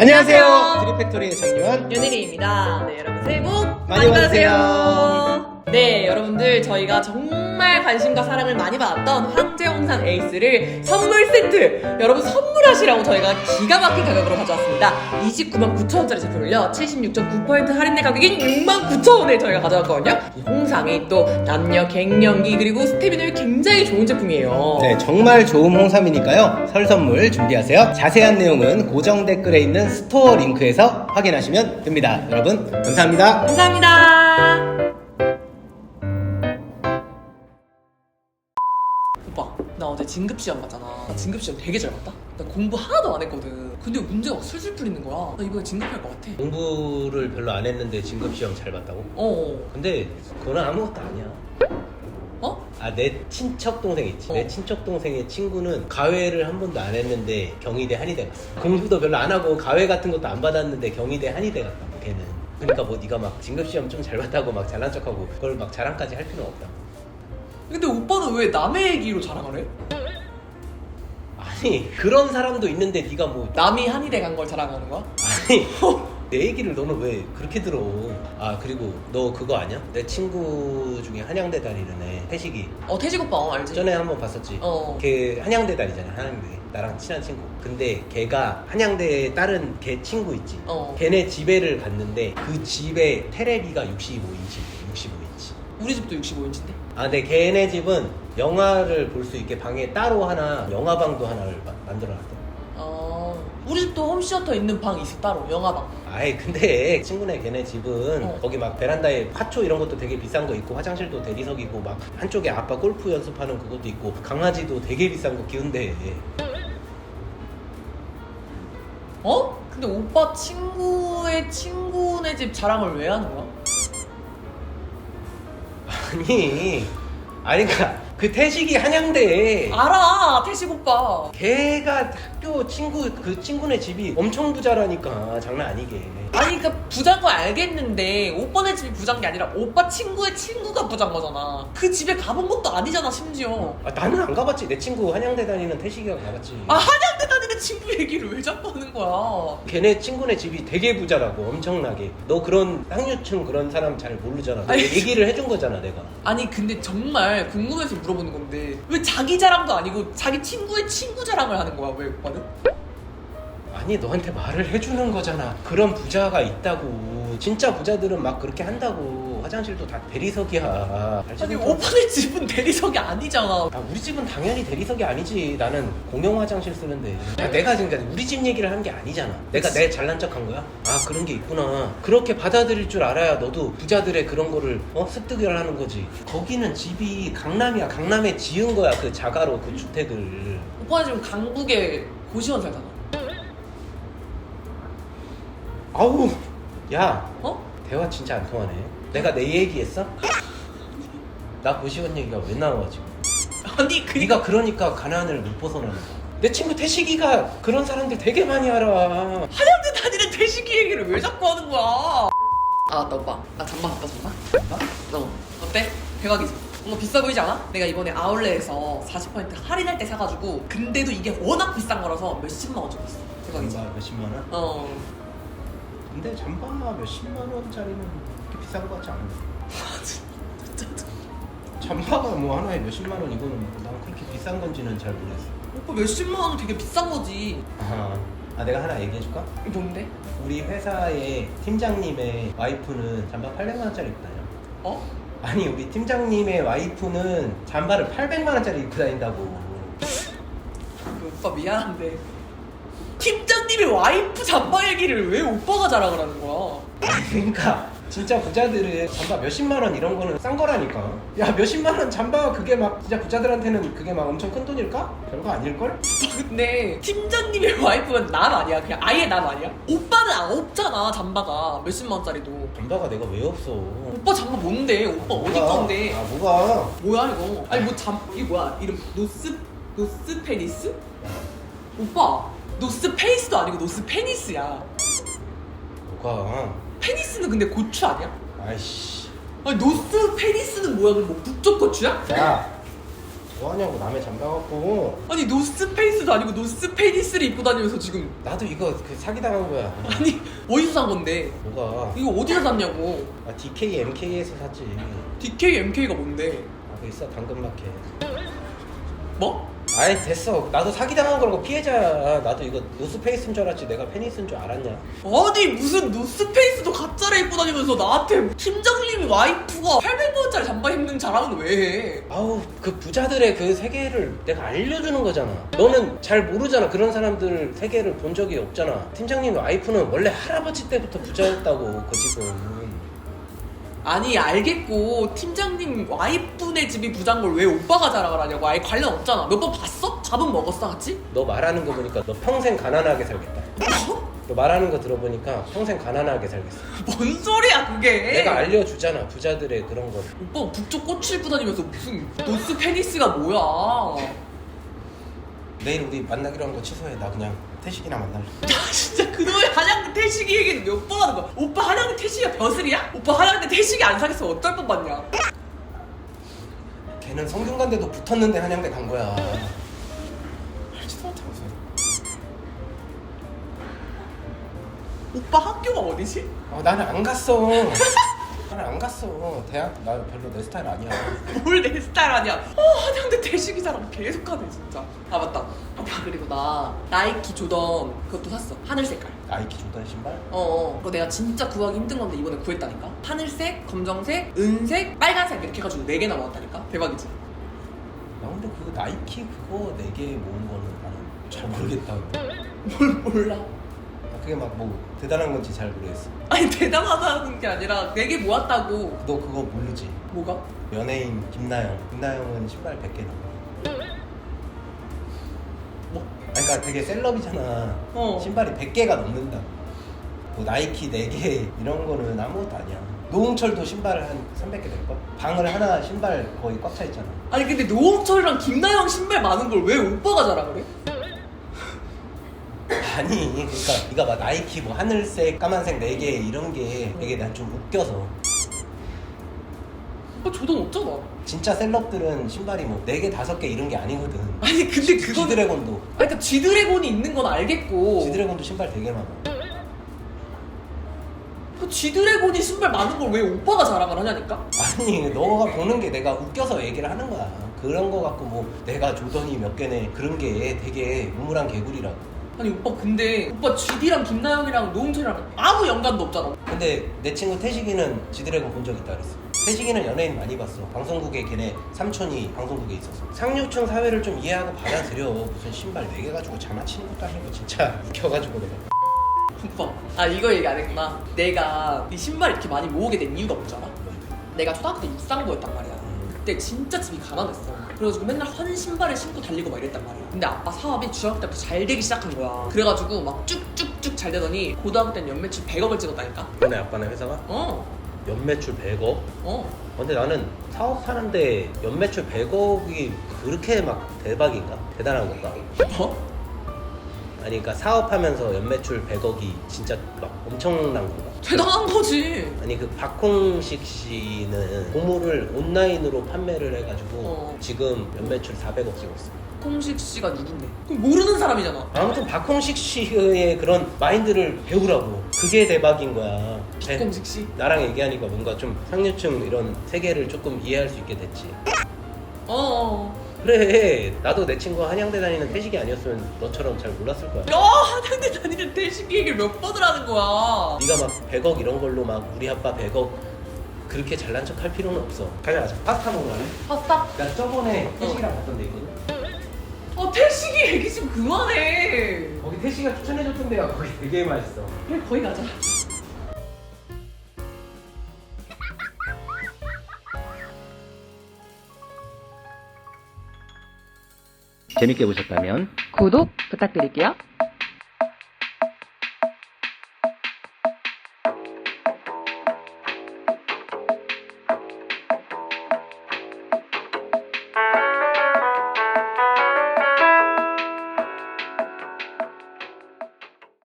안녕하세요. 드립팩토리의 장유한. 윤혜리입니다. 네, 여러분 새해 복 많이 많이 받으세요. 네, 여러분들 저희가 정말 관심과 사랑을 많이 받았던 황제홍산 에이스를 선물 세트 여러분 선물하시라고 저희가 기가 막힌 가격으로 가져왔습니다. 29만 9천 원짜리 제품을요 76.9% 할인된 가격인 6만 9천 원에 저희가 가져왔거든요. 이 홍삼이 또 남녀 갱년기 그리고 스태미너에 굉장히 좋은 제품이에요. 네, 정말 좋은 홍삼이니까요. 설 선물 준비하세요. 자세한 내용은 고정 댓글에 있는 스토어 링크에서 확인하시면 됩니다. 여러분, 감사합니다. 감사합니다. 나 어제 진급시험 봤잖아. 나 진급시험 되게 잘 봤다? 나 공부 하나도 안 했거든. 근데 문제가 막 술술 풀리는 거야. 나 이번에 진급할 것 같아. 공부를 별로 안 했는데 진급 시험 잘 봤다고? 어. 근데 그건 아무것도 아니야. 어? 아 내 친척 동생 있지. 어. 내 친척 동생의 친구는 가외를 한 번도 안 했는데 경희대 한의대 갔어. 공부도 별로 안 하고 가외 같은 것도 안 받았는데 경희대 한의대 갔다고 걔는. 그러니까 뭐 네가 막 진급 시험 좀 잘 봤다고 막 잘난 척하고 그걸 막 자랑까지 할 필요는 없다. 근데 오빠는 왜 남의 얘기로 자랑을 해? 아니 그런 사람도 있는데 네가 뭐 남이 한의대 간 걸 자랑하는 거야? 아니 내 얘기를 너는 왜 그렇게 들어? 아 그리고 너 그거 아냐? 내 친구 중에 한양대 다니는 애 태식이 어, 태식 오빠 어, 알지? 전에 한번 봤었지. 어. 걔 한양대 다니잖아 한양대. 나랑 친한 친구. 근데 걔가 한양대에 다른 걔 친구 있지. 어. 걔네 집에를 갔는데 그 집에 테레비가 65인치, 65인치. 우리 집도 65인치인데? 아, 근데 걔네 집은 영화를 볼 수 있게 방에 따로 하나 영화방도 하나를 마- 만들어놨대. 어. 우리 집도 홈시어터 있는 방 있어, 따로. 영화방. 아이 근데 친구네 걔네 집은 어. 거기 막 베란다에 화초 이런 것도 되게 비싼 거 있고 화장실도 대리석이고 막 한쪽에 아빠 골프 연습하는 그것도 있고 강아지도 되게 비싼 거 키운대 어? 근데 오빠 친구의 친구네 집 자랑을 왜 하는 거야? 아니 아니 그니까 그 태식이 한양대에 알아 태식 오빠. 걔가 학교 친구 그 친구네 집이 엄청 부자라니까 장난 아니게 아니 그니까 부자인 거 알겠는데 오빠네 집이 부자인 게 아니라 오빠 친구의 친구가 부자인 거잖아. 그 집에 가본 것도 아니잖아 심지어. 아, 나는 안 가봤지. 내 친구 한양대 다니는 태식이가 가봤지. 아 한양대 다니는 친구 얘기를 왜 자꾸 하는 거야? 걔네 친구네 집이 되게 부자라고 엄청나게. 너 그런 상류층 그런 사람 잘 모르잖아. 아니, 얘기를 해준 거잖아 내가. 아니 근데 정말 궁금해서 물어보는 건데 왜 자기 자랑도 아니고 자기 친구의 친구 자랑을 하는 거야 왜 오빠는? 아니 너한테 말을 해주는 거잖아 그런 부자가 있다고 진짜 부자들은 막 그렇게 한다고 화장실도 다 대리석이야 아니 발자국 오빠네 집은 대리석이 아니잖아 아, 우리 집은 당연히 대리석이 아니지. 나는 공용 화장실 쓰는데. 야, 내가 지금까지 우리 집 얘기를 한 게 아니잖아. 내가 내 잘난 척 한 거야? 아, 그런 게 있구나. 그렇게 받아들일 줄 알아야 너도 부자들의 그런 거를, 어, 습득을 하는 거지. 거기는 집이 강남이야. 강남에 지은 거야. 그 자가로 그 주택을. 오빠는 지금 강북에 고시원 살잖아 아우, 야, 어? 대화 진짜 안 통하네. 내가 내 얘기했어? 나 고시원 얘기가 왜 나와, 지금? 아니 그 네가 그러니까 가난을 못 벗어나는 거야. 내 친구 태식이가 그런 사람들 되게 많이 알아. 한양대 다니는 대식이 얘기를 왜 자꾸 하는 거야? 아 맞다 오빠 나 잠바 샀다 잠바 잠바? 어 어때? 대박이지? 뭔가 비싸 보이지 않아? 내가 이번에 아울렛에서 40% 할인할 때 사가지고 근데도 이게 워낙 비싼 거라서 몇십만 원 있어 대박이지? 잠바 몇십만 원? 어 근데 잠바 몇십만 원짜리는 그렇게 비싼 거 같지 않아. 진짜 잠바가 뭐 하나에 몇십만 원 이거는 난 그렇게 비싼 건지는 잘 모르겠어. 오빠 몇십만 원은 되게 비싼 거지 아, 아 내가 하나 얘기해 줄까? 뭔데? 우리 회사의 팀장님의 와이프는 잠바 800만 원짜리 입고 다녀. 어? 아니 우리 팀장님의 와이프는 잠바를 800만 원짜리 입고 다닌다고. 그 오빠 미안한데 팀장님의 와이프 잠바 얘기를 왜 오빠가 자랑을 하는 거야? 그러니까 진짜 부자들은 잠바 몇십만 원 이런 거는 싼 거라니까. 야 몇십만 원 잠바 그게 막 진짜 부자들한테는 그게 막 엄청 큰 돈일까? 별거 아닐걸? 근데 팀장님의 와이프는 남 아니야? 그냥 아예 남 아니야? 오빠는 안 없잖아 잠바가 몇십만 원짜리도 잠바가 내가 왜 없어? 오빠 잠바 뭔데? 오빠 어디 뭐가? 건데? 아 뭐가? 뭐야 이거? 아니 뭐 잠 이게 뭐야? 이름 노스 노스 페니스? 오빠 노스 페이스도 아니고 노스 페니스야. 뭐가? 페니스는 근데 고추 아니야? 아이씨. 아니 노스 페니스는 뭐야? 그럼 뭐 북쪽 고추야? 야 뭐하냐고 남의 잠바 갖고 아니 노스 페이스도 아니고 노스 페니스를 입고 다니면서 지금 나도 이거 그 사기당한 거야 아니 어디서 산 건데? 뭐가 이거 어디서 샀냐고? 아, DK MK에서 샀지 DK MK가 뭔데? 아, 그 있어 당근마켓 뭐? 아이 됐어. 나도 사기당한 거라고 피해자야 나도 이거 노스페이스인 줄 알았지. 내가 페니스인 줄 알았냐. 아니 무슨 노스페이스도 가짜를 입고 다니면서 나한테 팀장님이 와이프가 800원짜리 잠바 입는 자랑은 왜 해? 아우 그 부자들의 그 세계를 내가 알려주는 거잖아. 너는 잘 모르잖아. 그런 사람들 세계를 본 적이 없잖아. 팀장님 와이프는 원래 할아버지 때부터 부자였다고 그 집은 아니 알겠고 팀장님 와이프네 집이 부자인 걸 왜 오빠가 자랑을 하냐고. 아예 관련 없잖아. 몇 번 봤어? 밥은 먹었어 같이? 너 말하는 거 보니까 너 평생 가난하게 살겠다. 뭐? 너 말하는 거 들어보니까 평생 가난하게 살겠어. 뭔 소리야 그게? 내가 알려주잖아 부자들의 그런 거 오빠 북쪽 꽃을 입고 다니면서 무슨 노스 페니스가 뭐야 내일 우리 만나기로 한 거 취소해. 나 그냥 태식이나 만날래. 아, 진짜 그놈의 한양대 태식이 얘기는 몇 번 하는 거야? 오빠 한양대 태식이가 벼슬이야? 오빠 한양대 태식이 안 사겠어. 어떨 뻔 봤냐? 걔는 성균관대도 붙었는데 한양대 간 거야. 알지도 못하면서 오빠 학교가 어디지? 어, 나는 안 갔어 나는 안 갔어. 대학 나 별로 내 스타일 아니야. 뭘 내 스타일 아니야? 어 한양대 태식이 사람 계속하네 진짜. 아 맞다. 오빠 그리고 나 나이키 조던 그것도 샀어. 하늘 색깔. 나이키 조던 신발? 어 어. 그거 내가 진짜 구하기 힘든 건데 이번에 구했다니까? 하늘색, 검정색, 은색, 빨간색 이렇게 해가지고 4개 나왔다니까? 대박이지? 나 근데 그 나이키 그거 네 개 모은 거는 나는 잘 모르겠다 뭘 몰라 그게 막 뭐 대단한 건지 잘 모르겠어 아니 대단하다는 게 아니라 4개 모았다고 너 그거 모르지? 뭐가? 연예인 김나영 김나영은 신발 100개 넘어 뭐? 아니, 그러니까 되게 셀럽이잖아 어. 신발이 100개가 넘는다 뭐 나이키 4개 이런 거는 아무것도 아니야 노홍철도 신발을 한 300개 될걸? 방을 하나 신발 거의 꽉 차 있잖아 아니 근데 노홍철이랑 김나영 신발 많은 걸 왜 오빠가 자랑을 해? 아니 그러니까 네가 막 나이키 뭐 하늘색 까만색 4개 이런 게 되게 난 좀 웃겨서. 오빠 조던 없잖아. 진짜 셀럽들은 신발이 뭐 4개 5개 이런 게 아니거든. 아니 근데 그건 지드래곤도. 아니 그러니까 G드래곤이 있는 건 알겠고. 지드래곤도 신발 되게 많아. 그 G드래곤이 신발 많은 걸 왜 오빠가 자랑을 하냐니까? 아니 너가 보는 게 내가 웃겨서 얘기를 하는 거야. 그런 거 갖고 뭐 내가 조던이 몇 개네. 그런 게 되게 우물한 개구리라고 아니 오빠 근데 오빠 GD랑 김나영이랑 노홍철이랑 아무 연관도 없잖아. 근데 내 친구 태식이는 지드래곤 본 적 있다 그랬어. 태식이는 연예인 많이 봤어. 방송국에 걔네 삼촌이 방송국에 있었어 상류층 사회를 좀 이해하고 받아들여. 무슨 신발 4개 가지고 장난치는 것도 아니고 진짜 웃겨가지고 내가. 오빠 아 이거 얘기 안 했구나. 내가 이 신발 이렇게 많이 모으게 된 이유가 알아? 내가 초등학교 때 육상부였단 말이야. 그때 진짜 집이 가난했어 그래가지고 맨날 헌 신발을 신고 달리고 막 이랬단 말이야 근데 아빠 사업이 중학교 때부터 잘 되기 시작한 거야 그래가지고 막 쭉쭉쭉 잘 되더니 고등학교 때는 연매출 100억을 찍었다니까 너네 아빠네 회사가 어 연매출 100억? 어. 근데 나는 사업 하는데 연매출 100억이 그렇게 막 대박인가? 대단한 건가? 뭐? 아니 그러니까 사업하면서 연매출 100억이 진짜 막 엄청난 건가? 대단한 거지 아니 그 박홍식 씨는 고무를 온라인으로 판매를 해가지고 어. 지금 연매출 400억 찍었어. 홍식 씨가 누군데? 그럼 모르는 사람이잖아 아무튼 박홍식 씨의 그런 마인드를 배우라고. 그게 대박인 거야. 네, 홍식 씨? 나랑 얘기하니까 뭔가 좀 상류층 이런 세계를 조금 이해할 수 있게 됐지. 어 어 그래 나도 내 친구 한양대 다니는 태식이 아니었으면 너처럼 잘 몰랐을 거야. 야 한양대 다니는 대식이 얘기를 몇 번을 하는 거야 네가 막 100억 이런 걸로 막 우리 아빠 100억 그렇게 잘난 척 할 필요는 없어. 가자 가자. 파스타 먹으러 갈래? 파스타? 나 저번에 태식이랑 갔던 데 있거든. 어 태식이 얘기 좀 그만해 거기 태식이가 추천해줬던 데가 거기 되게 맛있어. 그래 거기 가자 재밌게 보셨다면 구독 부탁드릴게요